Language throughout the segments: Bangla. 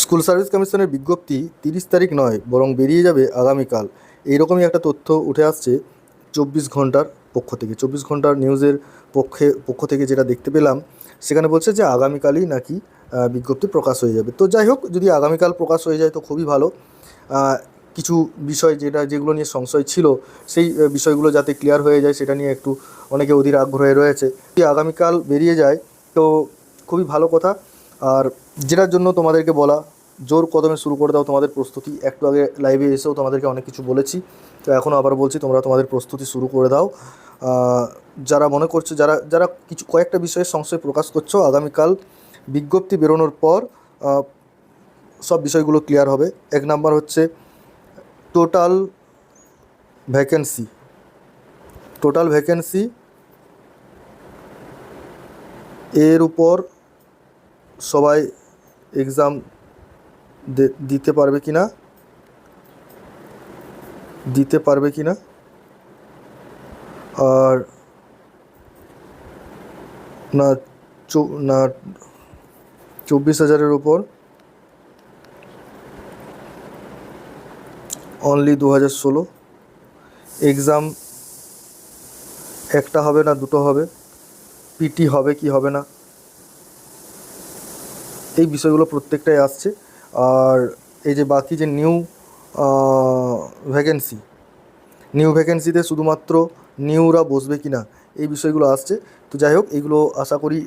স্কুল সার্ভিস কমিশনের বিজ্ঞপ্তি তিরিশ তারিখ নয়, বরং বেরিয়ে যাবে আগামীকাল। এইরকমই একটা তথ্য উঠে আসছে চব্বিশ ঘণ্টার পক্ষ থেকে। চব্বিশ ঘণ্টার নিউজের পক্ষে, পক্ষ থেকে যেটা দেখতে পেলাম, সেখানে বলছে যে আগামীকালই নাকি বিজ্ঞপ্তি প্রকাশ হয়ে যাবে। তো যাই হোক, যদি আগামীকাল প্রকাশ হয়ে যায় তো খুবই ভালো। কিছু বিষয় যেটা, যেগুলো নিয়ে সংশয় ছিল, সেই বিষয়গুলো যাতে ক্লিয়ার হয়ে যায় সেটা নিয়ে একটু অনেকে অধীর আগ্রহে রয়েছে। যদি আগামীকাল বেরিয়ে যায়, তো খুবই ভালো কথা। আর যেটার জন্য তোমাদেরকে বলা, জোর কদমে শুরু করে দাও তোমাদের প্রস্তুতি। একটু আগে লাইভে এসেও তোমাদেরকে অনেক কিছু বলেছি। তো এখনও আবার বলছি, তোমরা তোমাদের প্রস্তুতি শুরু করে দাও। যারা মনে করছ, যারা যারা কিছু, কয়েকটা বিষয়ে সংশয় প্রকাশ করছ, আগামীকাল বিজ্ঞপ্তি বেরোনোর পর সব বিষয়গুলো ক্লিয়ার হবে। এক নাম্বার হচ্ছে টোটাল ভ্যাকেন্সি টোটাল ভ্যাকেন্সি এর উপর সবাই এক্সাম দিতে পারবে কি না? দিতে পারবে কি না? আর না না, চব্বিশ হাজারের উপর অনলি দু হাজার ষোলো। এক্সাম একটা হবে না, দুটো হবে। পিটি হবে কি হবে না? এই বিষয়গুলো প্রত্যেকটাই আসছে। আর এই যে বাকি যে নিউ ভ্যাকেন্সি নিউ ভ্যাকেন্সিতে শুধুমাত্র নিউরা বসবে কি না এই বিষয়গুলো আসছে। তো যাই হোক, এইগুলো আশা করি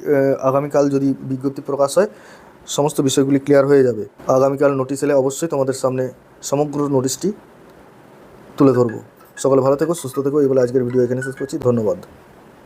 আগামীকাল যদি বিজ্ঞপ্তি প্রকাশ হয়, সমস্ত বিষয়গুলি ক্লিয়ার হয়ে যাবে। আগামীকাল নোটিশ এলে অবশ্যই তোমাদের সামনে সমগ্র নোটিশটি তুলে ধরবো। সকলে ভালো থেকো, সুস্থ থেকো এগুলো আজকের ভিডিও এখানে শেষ করছি। ধন্যবাদ।